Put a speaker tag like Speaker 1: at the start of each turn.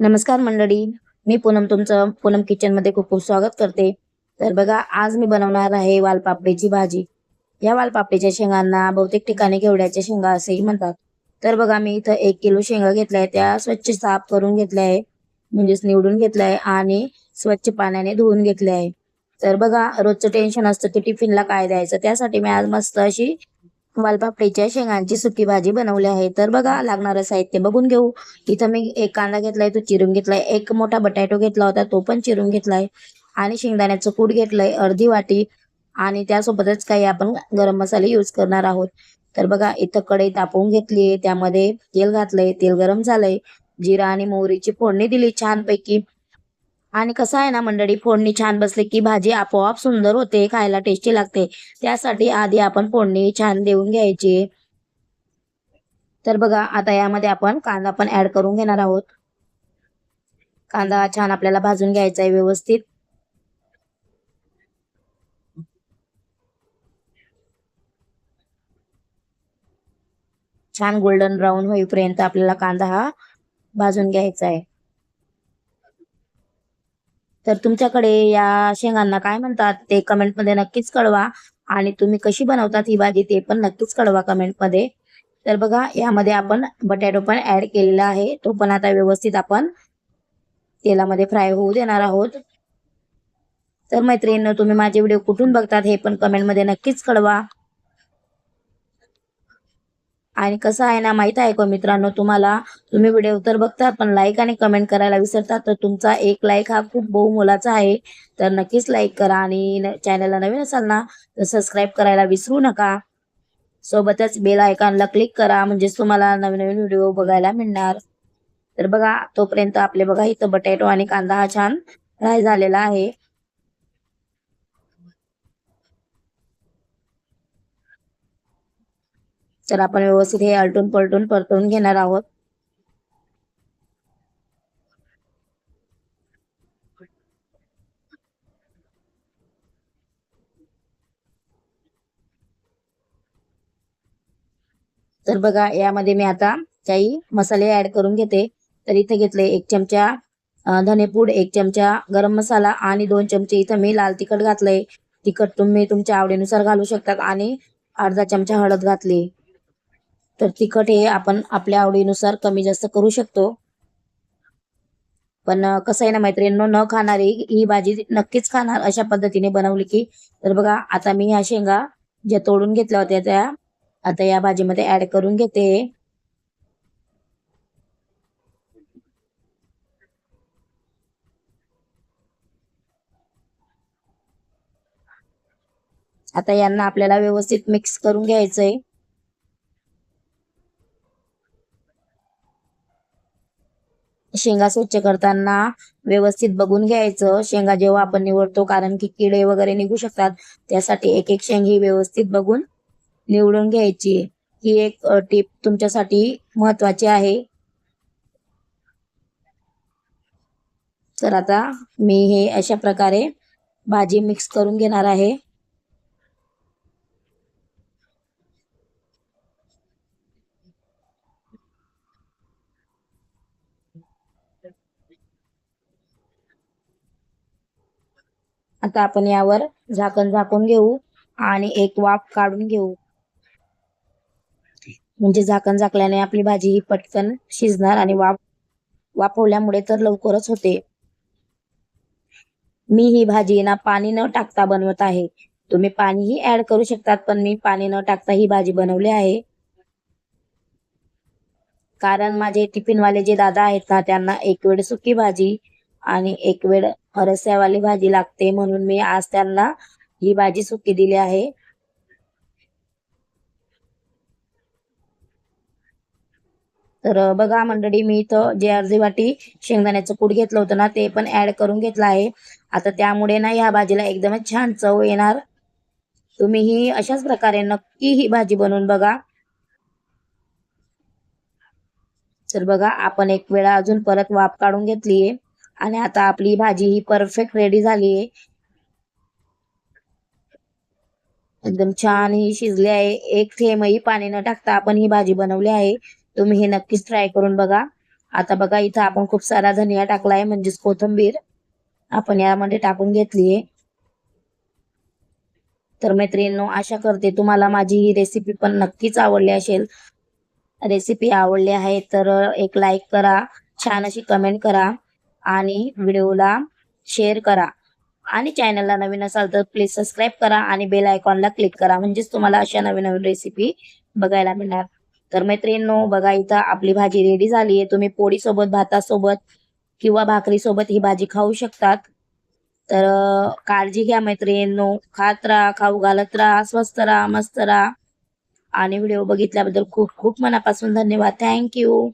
Speaker 1: नमस्कार मंडळी मी पूनम तुमचं पूनम किचनमध्ये खूप खूप स्वागत करते. तर बघा आज मी बनवणार आहे वालपापडीची भाजी. या वालपापडीच्या शेंगांना बहुतेक ठिकाणी घेवड्याच्या शेंगा असेही म्हणतात. तर बघा मी इथं एक किलो शेंगा घेतल्या आहे त्या स्वच्छ साफ करून घेतल्या आहे म्हणजेच निवडून घेतल्या आहे आणि स्वच्छ पाण्याने धुवून घेतल्या आहे तर बघा रोजचं टेन्शन असतं की टिफिनला काय द्यायचं? त्यासाठी मी आज मस्त अशी वालपापडीच्या शेंगांची सुकी भाजी बनवली आहे. तर बघा लागणारं साहित्य बघून घेऊ. इथं मी एक कांदा घेतलाय तो चिरून घेतलाय. एक मोठा बटाटो घेतला होता तो पण चिरून घेतलाय. आणि शेंगदाण्याचं कूट घेतलंय अर्धी वाटी. आणि त्यासोबतच काही आपण गरम मसाले यूज करणार आहोत. तर बघा इथं कढई तापवून घेतलीये त्यामध्ये तेल घातलंय तेल गरम झालंय. जिरा आणि मोहरीची फोडणी दिली छानपैकी. आणि कसं आहे ना मंडळी फोडणी छान बसली की भाजी आपोआप सुंदर होते खायला टेस्टी लागते. त्यासाठी आधी आपण फोडणी छान देऊन घ्यायची. तर बघा आता यामध्ये आपण कांदा पण ऍड करून घेणार आहोत. कांदा छान आपल्याला भाजून घ्यायचा आहे व्यवस्थित. छान गोल्डन ब्राऊन होईपर्यंत आपल्याला कांदा हा भाजून घ्यायचा आहे. तर तुमच्याकडे या शेंगांना काय म्हणतात ते कमेंटमध्ये नक्कीच कळवा. आणि तुम्ही कशी बनवतात ही भाजी ते पण नक्कीच कळवा कमेंटमध्ये. तर बघा यामध्ये आपण बटॅटो पण ऍड केलेला आहे. तो पण आता व्यवस्थित आपण तेलामध्ये फ्राय होऊ देणार आहोत. तर मैत्रिणींनो तुम्ही माझे व्हिडिओ कुठून बघतात हे पण कमेंटमध्ये नक्कीच कळवा. आणि कसं आहे ना माहीत आहे का मित्रांनो तुम्हाला? तुम्ही व्हिडिओ तर बघता पण लाईक आणि कमेंट करायला विसरतात तर तुमचा एक लाईक हा खूप बहुमोलाचा आहे. तर नक्कीच लाईक करा आणि चॅनलला नवीन असाल ना तर सबस्क्राईब करायला विसरू नका. सोबतच बेल आयकॉनला क्लिक करा म्हणजेच तुम्हाला नवीन नवीन व्हिडिओ बघायला मिळणार. तर बघा तोपर्यंत आपले बघा इथं बटॅटो आणि कांदा हा छान फ्राय झालेला आहे. तर आपण व्यवस्थित हे आलटून पलटून परतवून घेणार आहोत. तर बघा यामध्ये मी आता काही मसाले ऍड करून घेते. तर इथे घेतले एक चमचा धनेपूड एक चमचा गरम मसाला आणि दोन चमचे इथं मी लाल तिखट घातलंय. तिखट तुम्ही तुमच्या आवडीनुसार घालू शकतात आणि अर्धा चमचा हळद घातली. तर तिखट हे आपण आपल्या आवडीनुसार कमी जास्त करू शकतो. पण कसं आहे ना मैत्रिणींनो न खाणारी ही भाजी नक्कीच खाणार अशा पद्धतीने बनवली की तर बघा आता मी ह्या शेंगा ज्या तोडून घेतल्या होत्या त्या आता या भाजीमध्ये ऍड करून घेते. आता यांना आपल्याला व्यवस्थित मिक्स करून घ्यायचंय. शेंगा स्वच्छ करताना व्यवस्थित बघून घ्यायचं. शेंगा जेव्हा आपण निवडतो कारण की किडे वगैरे निघू शकतात त्यासाठी एक एक शेंग ही व्यवस्थित बघून निवडून घ्यायची. ही एक टिप तुमच्यासाठी महत्वाची आहे. तर आता मी हे अशा प्रकारे भाजी मिक्स करून घेणार आहे. आता आपण यावर झाकण झाकून घेऊ आणि एक वाफ काढून घेऊ. म्हणजे झाकण झाकल्याने आपली भाजी ही पटकन शिजणार आणि वाफ वाफवल्यामुळे तर लवकरच होते. मी ही भाजी ना पाणी न टाकता बनवत आहे. तुम्ही पाणीही ऍड करू शकतात पण मी पाणी न टाकता ही भाजी बनवली आहे. कारण माझे टिफिनवाले जे दादा आहेत ना त्यांना एक वेळ सुकी भाजी आणि एक वेळ हरस्यावाली भाजी लागते म्हणून मी आज त्यांना ही भाजी सुकी दिली आहे. तर बघा मंडळी मी इथं जे अर्धी वाटी शेंगदाण्याचं कूट घेतलं होतं ना ते पण ऍड करून घेतलं आहे. आता त्यामुळे ना ह्या भाजीला एकदमच छान चव येणार. तुम्ही ही अशाच प्रकारे नक्की ही भाजी बनवून बघा. तर बघा आपण एक वेळा अजून परत वाफ काढून घेतलीये. आणि आता आपली भाजी ही परफेक्ट रेडी झालीये एकदम छान ही शिजली आहे. एक थेंबही पाणी न टाकता आपण ही भाजी बनवली आहे. तुम्ही हे नक्कीच ट्राय करून बघा. आता बघा इथं आपण खूप सारा धनिया टाकलाय म्हणजेच कोथिंबीर. आपण यामध्ये टाकून घेतलीये तर मैत्रिणींनो आशा करते तुम्हाला माझी ही रेसिपी पण नक्कीच आवडली असेल. रेसिपी आवडली आहे तर एक लाईक करा. छान अशी कमेंट करा. आणि व्हिडिओला शेअर करा. आणि चॅनलला नवीन असाल तर प्लीज सबस्क्राईब करा आणि बेल आयकॉनला क्लिक करा. म्हणजेच तुम्हाला अशा नवीन नवीन रेसिपी बघायला मिळणार. तर मैत्रिणींनो बघा इथं आपली भाजी रेडी झाली आहे. तुम्ही पोळी सोबत भातासोबत किंवा भाकरीसोबत ही भाजी खाऊ शकतात. तर काळजी घ्या मैत्रिणींनो. खात राहा खाऊ घालत राहा स्वस्त राहा मस्त राहा. आणि व्हिडिओ बघितल्याबद्दल खूप खूप मनापासून धन्यवाद. थँक्यू